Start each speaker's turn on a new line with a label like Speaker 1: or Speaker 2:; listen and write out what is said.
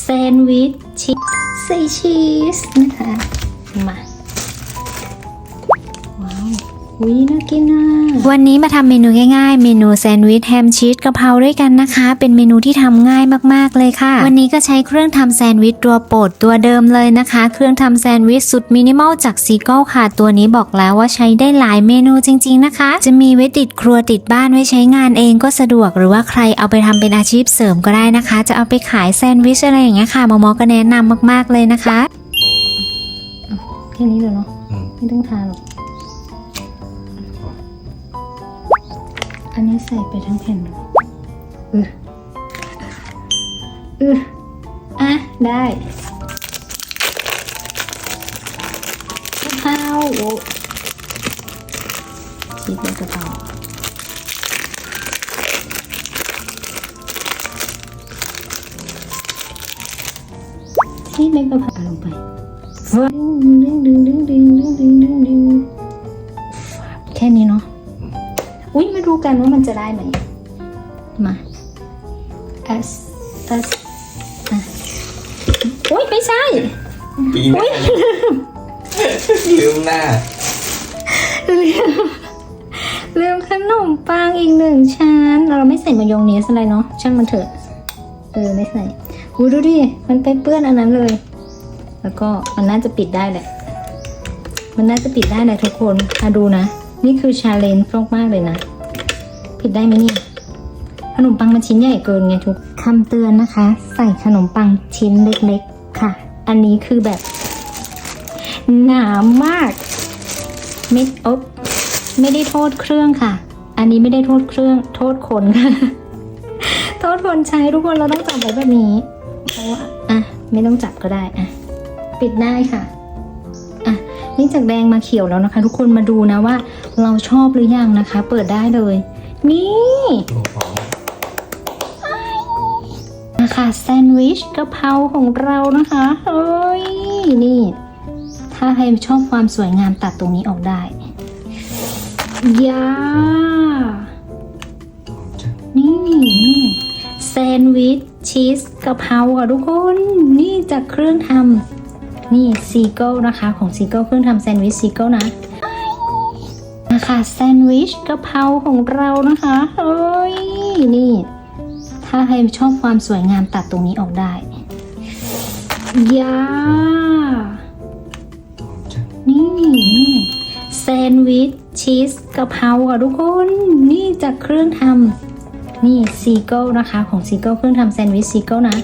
Speaker 1: แซนด์วิชชีสใส่ชีสนะคะ มา ว้าว วิน่ากินอะ
Speaker 2: วันนี้มาทำเมนูง่ายๆ เมนูแซนด์วิชแฮมชีสกะเพราด้วยกันนะคะ เป็นเมนูที่ทำง่ายมากๆเลยค่ะ วันนี้ก็ใช้เครื่องทำแซนด์วิชตัวโปรดตัวเดิมเลยนะคะ เครื่องทำแซนด์วิชสุดมินิมอลจากซีเกิลค่ะ ตัวนี้บอกแล้วว่าใช้ได้หลายเมนูจริง ๆนะคะ จะมีไว้ติดครัวติดบ้านไว้ใช้งานเองก็สะดวก หรือว่าใครเอาไปทำเป็นอาชีพเสริมก็ได้นะคะ จะเอาไปขายแซนด์วิชอะไรอย่างเงี้ยค่ะมอมอก็แนะนำมากๆเลยนะคะ
Speaker 1: แค่นี้เลยเนาะ
Speaker 3: อืม
Speaker 1: ไม่ต้องทานหรอก อันนี้ใส่ไปทั้งแผ่นเลยเออเอออะ ได้กะเพราโอ้ชีสเป็นกะเพราชีสเป็นกะเพราลงไปดึงดึงดึงดึงดึงดึงดึงดึงแค่นี้เนาะ อุ้ยมาดูกันว่ามันจะได้ไหม มา S S อะอุ้ยไม่ใช่
Speaker 3: ปีหน้าลืมหน้า
Speaker 1: ลืมขนมปังอีกหนึ่งชั้น เราไม่ใส่มายองเนสอะไรเนาะช่างมันเถอะ เออไม่ใส่หูดูดิ มันไปเปื้อนอันนั้นเลย แล้วก็มันน่าจะปิดได้แหละ มันน่าจะปิดได้แหละทุกคนมาดูนะ นี่คือชาเลนจ์มากๆเลยนะ ผิดได้ไหมนี่ ขนมปังมันชิ้นใหญ่เกินไงทุกคำเตือนนะคะ ใส่ขนมปังชิ้นเล็กๆค่ะ อันนี้คือแบบ หนามากไม่อบไม่ได้โทษเครื่องค่ะ อันนี้ไม่ได้โทษเครื่อง โทษคนค่ะ โทษคนใช้ทุกคนเราต้องจับไว้แบบนี้เพราะว่าอะ ไม่ต้องจับก็ได้อะ ปิดได้ค่ะ นี่จากแดงมาเขียวแล้วนะคะ ทุกคนมาดูนะว่า เราชอบหรือยังนะคะ เปิดได้เลย นี่นะคะแซนด์วิชกะเพราของเรานะคะเฮ้ยนี่ ถ้าใครชอบความสวยงามตัดตรงนี้ออกได้ยานี่นี่แซนด์วิชชีสกะเพราอะทุกคน นี่จากเครื่องทำ นี่ซีเกิลนะคะของซีเกิลเครื่องทำแซนด์วิชซีเกิลนะนะคะแซนด์วิชกะเพราของเรานะคะเฮ้ยนี่ ถ้าใครชอบความสวยงามตัดตรงนี้ออกได้ยานี่นี่แซนด์วิชชีสกะเพราอะทุกคน นี่จากเครื่องทำนี่ซีเกิลนะคะของซีเกิลเครื่องทำแซนด์วิชซีเกิลนะ